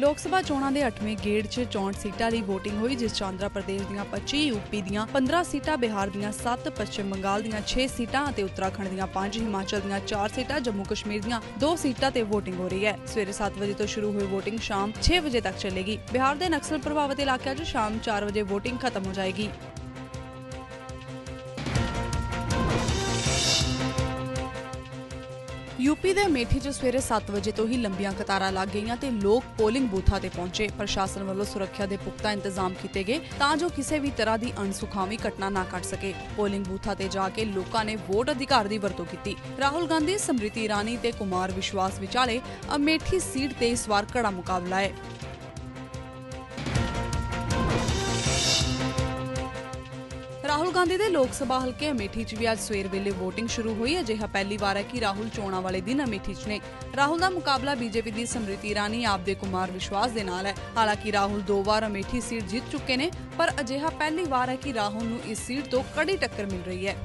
ਲੋਕ ਸਭਾ ਚੋਣਾਂ ਦੇ 8ਵੇਂ ਗੇੜ 'ਚ 64 ਸੀਟਾਂ ਲਈ VOTING ਹੋਈ, ਜਿਸ 'ਚ ਆਂਧਰਾ ਪ੍ਰਦੇਸ਼ ਦੀਆਂ 25 ਯੂਪੀ ਦੀਆਂ 15 ਸੀਟਾਂ, ਬਿਹਾਰ ਦੀਆਂ 7 ਪੱਛਮ ਬੰਗਾਲ ਦੀਆਂ 6 ਸੀਟਾਂ ਅਤੇ ਉੱਤਰਾਖੰਡ ਦੀਆਂ 5 ਹਿਮਾਚਲ ਦੀਆਂ 4 ਸੀਟਾਂ, ਜੰਮੂ ਕਸ਼ਮੀਰ ਦੀਆਂ 2 ਸੀਟਾਂ ਤੇ VOTING ਹੋ ਰਹੀ ਹੈ। ਸਵੇਰੇ 7 ਵਜੇ ਤੋਂ ਸ਼ੁਰੂ ਹੋਈ VOTING, ਸ਼ਾਮ 6 ਵਜੇ ਤੱਕ ਚੱਲੇਗੀ। ਬਿਹਾਰ ਦੇ ਨਕਸਲ ਪ੍ਰਭਾਵਿਤ ਇਲਾਕਿਆਂ 'ਚ ਸ਼ਾਮ 4 ਵਜੇ VOTING ਖਤਮ ਹੋ ਜਾਏਗੀ। ਯੂਪੀ ਦੇ ਅਮੇਠੀ 'ਚ ਸਵੇਰੇ 7 ਵਜੇ ਤੋਂ ਹੀ ਲੰਬੀਆਂ ਕਤਾਰਾਂ ਲੱਗ ਗਈਆਂ ਤੇ ਲੋਕ ਪੋਲਿੰਗ ਬੂਥਾਂ ਤੇ ਪਹੁੰਚੇ। ਪ੍ਰਸ਼ਾਸਨ ਵੱਲੋਂ ਸੁਰੱਖਿਆ ਦੇ ਪੁਖਤਾ ਇੰਤਜ਼ਾਮ ਕੀਤੇ ਗਏ ਤਾਂ ਜੋ ਕਿਸੇ ਵੀ ਤਰ੍ਹਾਂ ਦੀ ਅਣਸੁਖਾਵੀ ਘਟਨਾ ਨਾ ਘਟ ਸਕੇ। ਪੋਲਿੰਗ ਬੂਥਾਂ ਤੇ ਜਾ ਕੇ ਲੋਕਾਂ ਨੇ ਵੋਟ ਅਧਿਕਾਰ ਦੀ ਵਰਤੋਂ ਕੀਤੀ। ਰਾਹੁਲ ਗਾਂਧੀ, ਸਮ੍ਰਿਤੀ ਇਰਾਨੀ ਤੇ ਕੁਮਾਰ ਵਿਸ਼ਵਾਸ ਵਿਚਾਲੇ ਅਮੇਠੀ ਸੀਟ ਤੇ ਇਸ ਵਾਰ ਕੜਾ ਮੁਕਾਬਲਾ ਹੈ। ਰਾਹੁਲ ਗਾਂਧੀ ਦੇ ਲੋਕ ਸਭਾ ਹਲਕੇ ਅਮੇਠੀ 'ਚ ਵੀ ਅੱਜ ਸਵੇਰ ਵੇਲੇ VOTING ਸ਼ੁਰੂ ਹੋਈ। ਹੈ ਅਜਿਹਾ ਪਹਿਲੀ ਵਾਰ ਹੈ ਕਿ ਰਾਹੁਲ ਚੋਣਾਂ ਵਾਲੇ ਦਿਨ ਅਮੇਠੀ 'ਚ ਨੇ। ਰਾਹੁਲ ਦਾ ਮੁਕਾਬਲਾ ਬੀਜੇਪੀ ਦੀ ਸਮ੍ਰਿਤੀ ਇਰਾਨੀ ਆਪਦੇ ਕੁਮਾਰ ਵਿਸ਼ਵਾਸ ਦੇ ਨਾਲ ਹੈ। ਹਾਲਾਂਕਿ ਰਾਹੁਲ ਦੋ ਵਾਰ ਅਮੇਠੀ ਸੀਟ ਜਿੱਤ ਚੁੱਕੇ ਨੇ, ਪਰ ਅਜਿਹਾ ਪਹਿਲੀ ਵਾਰ ਹੈ ਕਿ ਰਾਹੁਲ ਨੂੰ ਇਸ ਸੀਟ ਤੋਂ ਕੜੀ ਟੱਕਰ ਮਿਲ ਰਹੀ ਹੈ।